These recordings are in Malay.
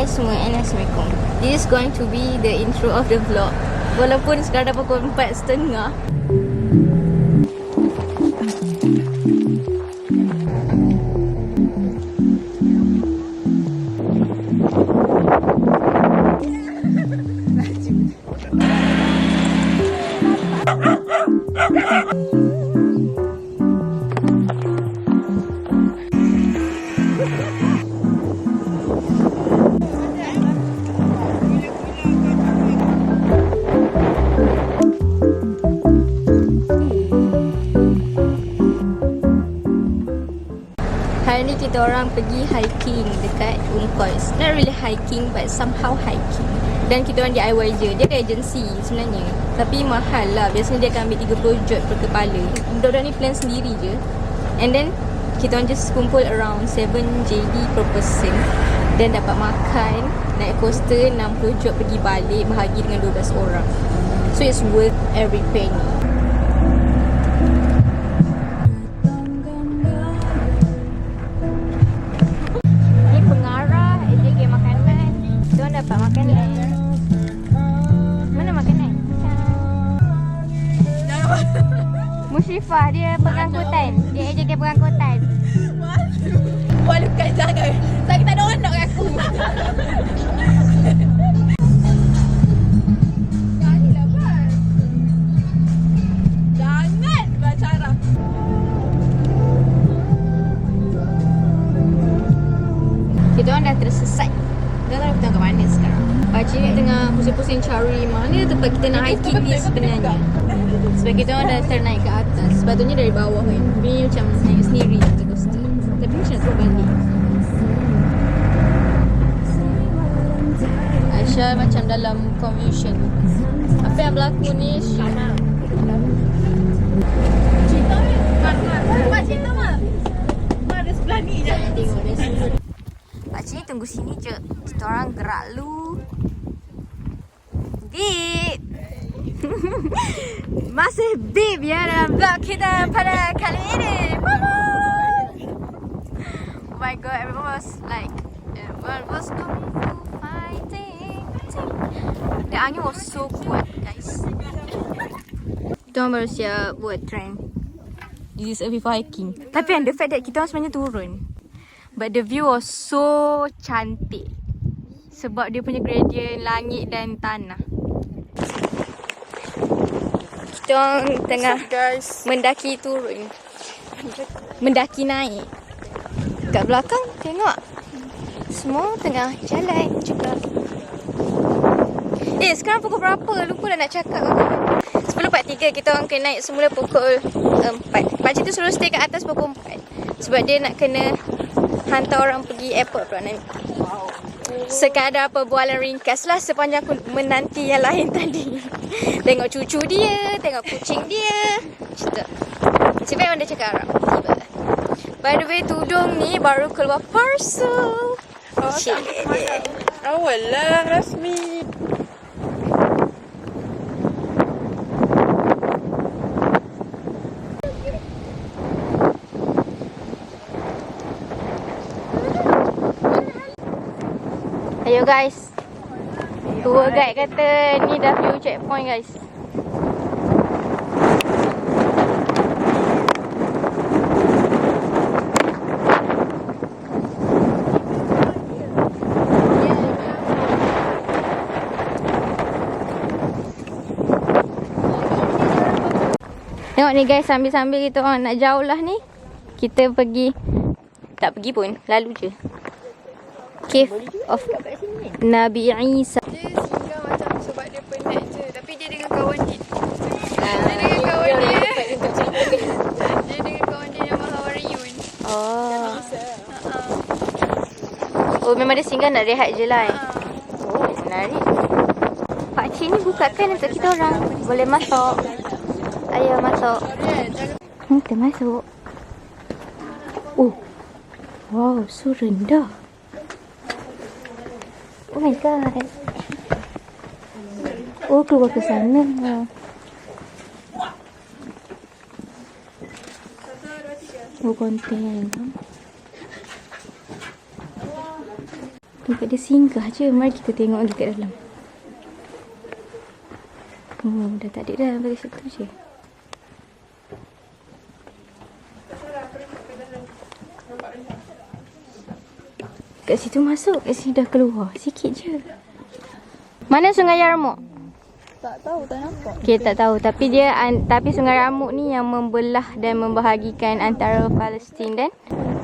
Hai semua and Assalamualaikum This is going to be the intro of the vlog. Walaupun sekarang dah pukul 4.30 Hari ni kita orang pergi hiking dekat It's Not really hiking but somehow hiking. Dan kita orang DIY je. Dia ada agensi sebenarnya. Tapi mahal lah. Biasanya dia akan ambil 30 jod per kepala. Budak-budak ni plan sendiri je. And then kita orang just kumpul around 7 JD per person. Dan dapat makan Naik coaster 60 jod pergi balik Bahagi dengan 12 orang. So it's worth every penny makanan Mana makanan? Musyrifah dia pengangkutan. Dia AJK pengangkutan. Walau jangan Saya tak ada orang nak aku. Kita orang dah tersesat. Kita tak tahu ke mana sekarang Pakcik ni tengah pusing-pusing cari Mana tempat kita nak hiking ni sebenarnya Sebab kita orang dah ternaik ke atas Sepatutnya dari bawah kan Tapi ni macam naik sendiri ke coaster Tapi macam nak balik Aisyah macam dalam confusion Apa yang berlaku ni sini Pakcik ni tunggu sini je Kita orang gerak lu Masih bip ya dalam vlog kita pada kali ini. Mama Oh my god everyone was like Everyone was kung fu fighting The angin was so kuat guys. Kita baru siap buat trend. This is a hiking Tapi yang the fact that kita orang sebenarnya turun. But the view was so cantik. Sebab dia punya gradient langit dan tanah Kita orang tengah Guys. mendaki turun. Mendaki naik. Kat belakang tengok. Semua tengah jalan juga. Eh sekarang pukul berapa? Lupa dah nak cakap. 10.43 kita orang kena naik semula pukul 4 Pakcik tu suruh stay kat atas pukul 4 Sebab dia nak kena hantar orang pergi airport pula nanti. Sekadar perbualan ringkas lah sepanjang aku menanti yang lain tadi Tengok cucu dia, tengok kucing dia. Tu Macam mana dia cakap Arab? Tiba By the way tudung ni baru keluar parcel. Cik Awal lah rasmi. Ayo guys Tour guide kata ni dah view checkpoint guys. Tengok ni guys sambil-sambil kita orang nak jauh lah ni. Kita pergi Tak pergi pun Lalu je. Cave of Nabi Isa Dia singgah macam sebab dia penat je Tapi dia dengan kawan dia Dia dengan kawan dia Dia dengan kawan dia yang Mahawariyun Oh Oh memang dia singgah nak rehat je lah eh. Oh menarik. Pakcik ni bukakan untuk kita orang. Boleh masuk. Ayo masuk. Hmm kita masuk. Oh. Wow so rendah. Oh my god. Oh keluar ke sana. Oh konten Tempat dia singgah je. Mari kita tengok lagi kat dalam. Oh, dah tak ada dah. Bagi situ je. Kat situ masuk. Kat sini dah keluar. Sikit je. Mana Sungai Yarmouk? Tak tahu, tak nampak. Okay, tak tahu. Tapi dia, tapi Sungai Yarmouk ni yang membelah dan membahagikan antara Palestin dan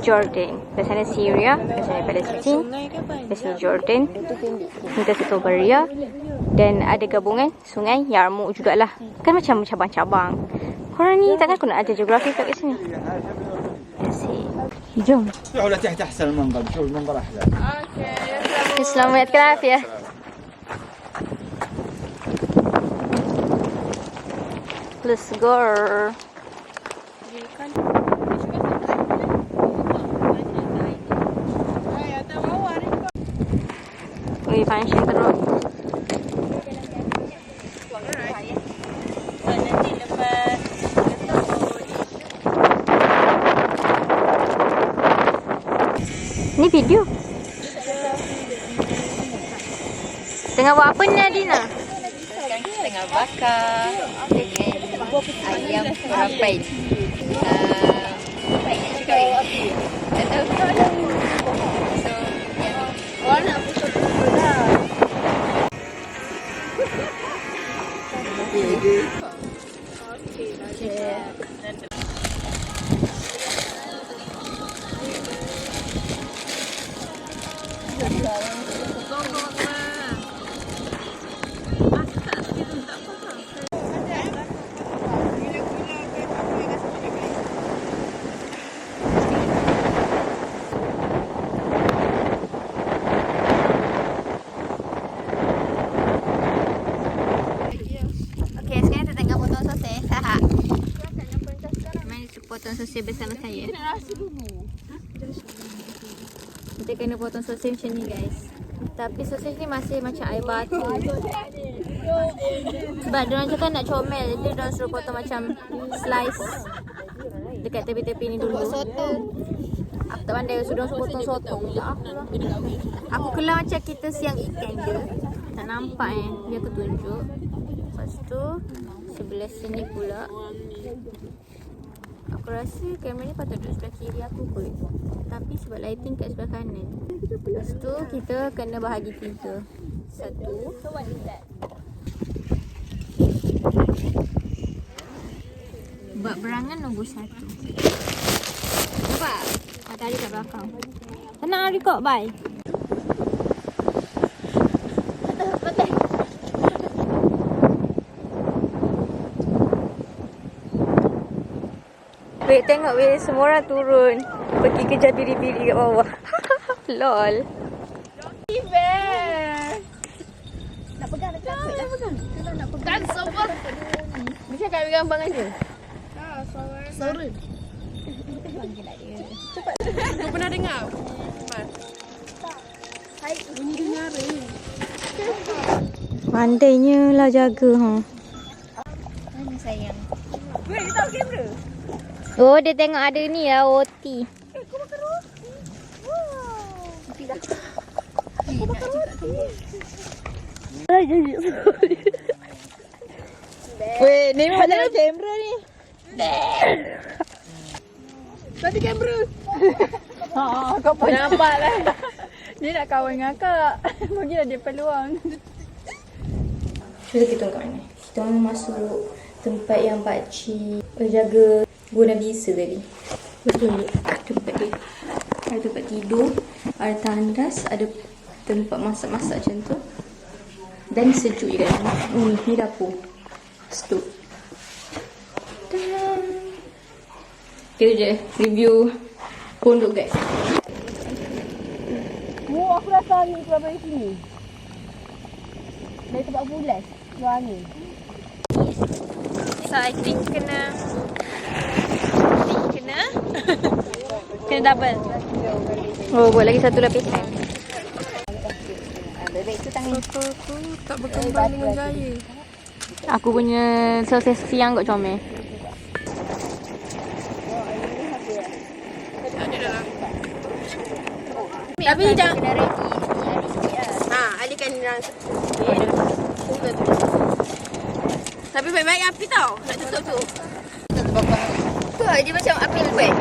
Jordan. Di sana Syria, di sana Palestin, di sini Jordan, di situ Beria dan ada gabungan Sungai Yarmouk jugalah. Kan macam cabang-cabang. Korang ni takkan aku nak ajar geografi kat sini. Let's see. Jom. شوفوا لا تحت احسن المنظر شوف المنظر احلى Okey, Selamat ya. Let's go. Terus. Ni video. Tengah buat apa ni Adina? tengah bakar dengan ayam rapai. Uh, sosis bersama saya. Kita kena potong sosis macam ni guys. Tapi sosis ni masih macam air batu. Sebab dia orang cakap nak comel. Jadi dia orang suruh potong macam slice. Dekat tepi-tepi ni dulu. Aku tak pandai sudah suruh potong sotong. Tak lah. Aku kelar macam kita siang ikan je. Tak nampak eh. Dia aku tunjuk. Lepas tu sebelah sini pula. Aku rasa kamera ni patut duduk sebelah kiri aku kot. Tapi sebab lighting kat sebelah kanan. Lepas tu kita kena bahagi tiga. Satu. Buat berangan nombor satu. Nampak? Matahari kat belakang. Tenang record, bye. Wait, tengok weh. Semua orang turun. Pergi kejar biri-biri kat bawah. Lol. Tak sabar. Bisa kau gambar aja. Sorry. Cepat. Kau pernah dengar? Mas. Hai, bunyi dengar ni. Pandainya lah jaga. Ha. mana sayang? Weh, kita kamera. Oh, dia tengok ada ni lah. OT. Weh, ni memang dalam kamera ni. Tadi kamera. Ha, kau pun nampak lah. Dia nak kawan dengan akak. Bagilah dia peluang. Cuba kita kat mana? Kita masuk tempat yang pakcik jaga guna bisa tadi. Betul tempat dia. Ada tempat tidur, ada tandas, ada tempat masak-masak macam tu. Dan sejuk je dalam. Oh, ni dapur. Tada. Itu je review pondok guys. Oh, aku rasa angin keluar dari sini. Dari tempat bulas. Keluar angin. So I think kena kena Kena double Oh buat lagi satu lapisan Bebek tu tangan Tak berkembang dengan gaya. Aku punya sosis siang kot comel Tapi jangan dah ready. Tapi baik-baik api tau. Nak tutup tu. Tu dia macam api kuat.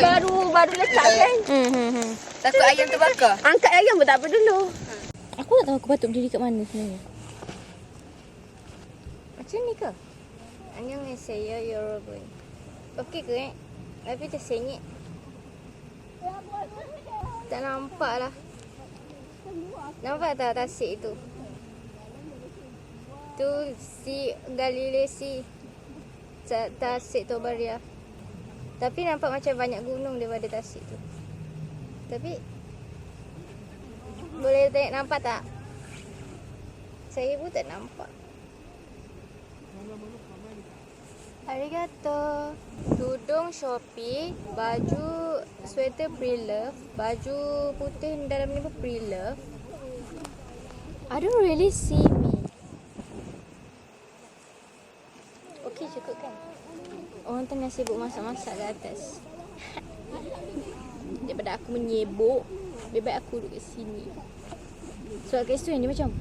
Baru baru letak kan. Hmm, hmm, hmm. Takut ayam terbakar. Angkat ayam pun tak apa dulu. Aku tak tahu aku patut berdiri kat mana sebenarnya. Macam ni ke? Annyeonghaseyo 여러분. Okey ke eh? Tapi tersenyik. Tak nampak lah. Nampak tak tasik tu? Tu si Galilei si Ta- Tasik Tobaria. Tapi nampak macam banyak gunung daripada tasik tu. Tapi boleh tengok nampak tak? Saya pun tak nampak. Arigato. Tudung Shopee, baju sweater pre-love, baju putih dalam ni pun pre-love. I don't really see me. Okey cukup kan? Orang tengah sibuk masak-masak kat atas. Daripada aku menyebuk, lebih baik aku duduk kat sini. Sebab kat situ yang dia macam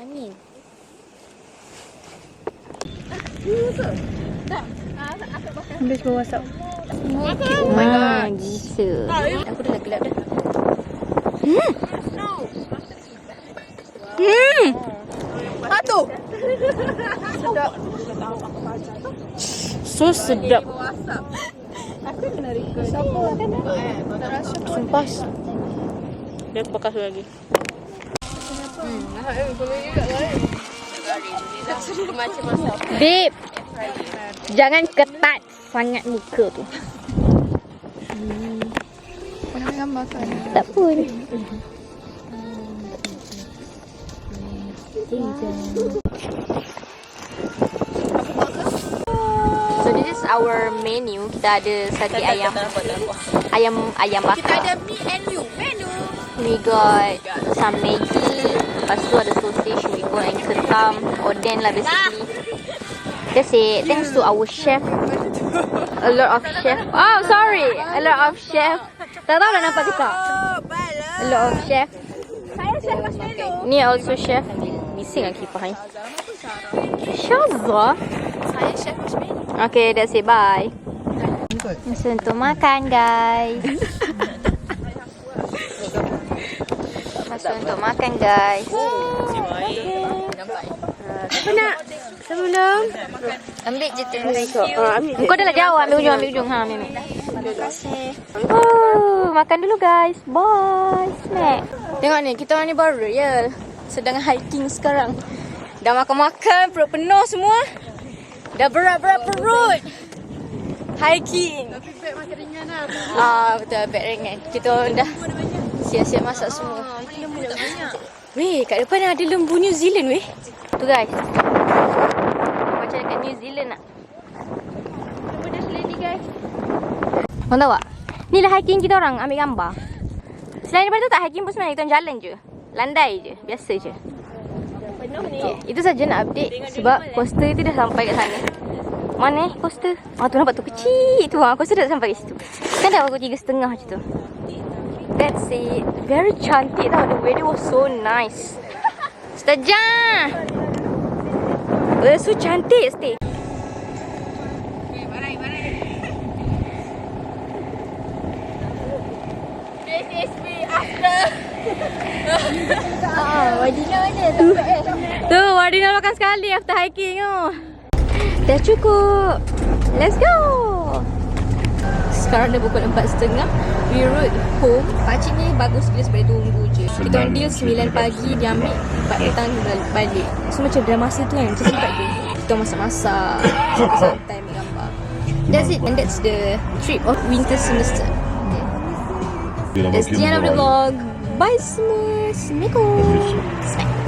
Angin. Habis bawa WhatsApp. Oh my god. Bisa. Aku dah gelap dah. Hmm. Hmm. Satu. So sedap. Sumpah. Dia bekas lagi. Babe. Jangan ketat sangat muka tu. Kan. Tak pun. So this is our menu. Kita ada sate ayam. Ayam ayam bakar. Kita ada me and you. Menu. We got some Maggi. Lepas tu ada sausage, we got and ketam. Oden lah basically. That's it. Thanks to our chef. A lot of chef. Oh, sorry. A lot of chef. Tak tahu dah nampak kita. A lot of chef. Saya chef Menu. Ni also chef. Bising lah kipas ni. Syazah. Saya chef Menu. Okay, that's it. Bye. Masa untuk makan, guys. Masa untuk makan, guys. Apa nak? Sebelum. Ambil je tengok. Kau dah lah jauh ambil ujung ambil ujung ha Mimi. Oh, makan dulu guys. Bye. Snack. Tengok ni, kita orang ni baru ya. Sedang hiking sekarang. Dah makan-makan, perut penuh semua. Dah berat-berat perut. Hiking. Tapi beg makin ringan lah. Ah, betul beg ringan. Kita orang dah siap-siap masak semua. Weh, kat depan ada lembu New Zealand weh. Tu guys. Macam dekat New Zealand nak. Lembu dah seledi guys. Kau tahu tak? Ni lah hiking kita orang ambil gambar. Selain daripada tu tak hiking pun sebenarnya kita jalan je. Landai je. Biasa je. Okay, itu saja nak update sebab coaster tu dah sampai kat sana. Mana eh coaster? Ah tu nampak tu kecil tu ah. Coaster dah sampai kat situ. Kan dah pukul tiga setengah macam tu. That's it. Very cantik tau. The weather was so nice. Stajah! Uh, so cantik stay. This is me after. Tu, Wadina makan sekali after hiking tu. Dah cukup. Let's go. Sekarang dah pukul 4.30. We road home. Pakcik ni bagus gila sebab dia tunggu je. Kita orang deal 9 pagi, dia ambil 4 petang bal- balik. So macam dah masa tu kan, macam sempat tu. Kita masak-masak. Santai ambil gambar. That's it. And that's the trip of winter semester. Okay. That's the end of the vlog. Bye semua. Assalamualaikum. Bye.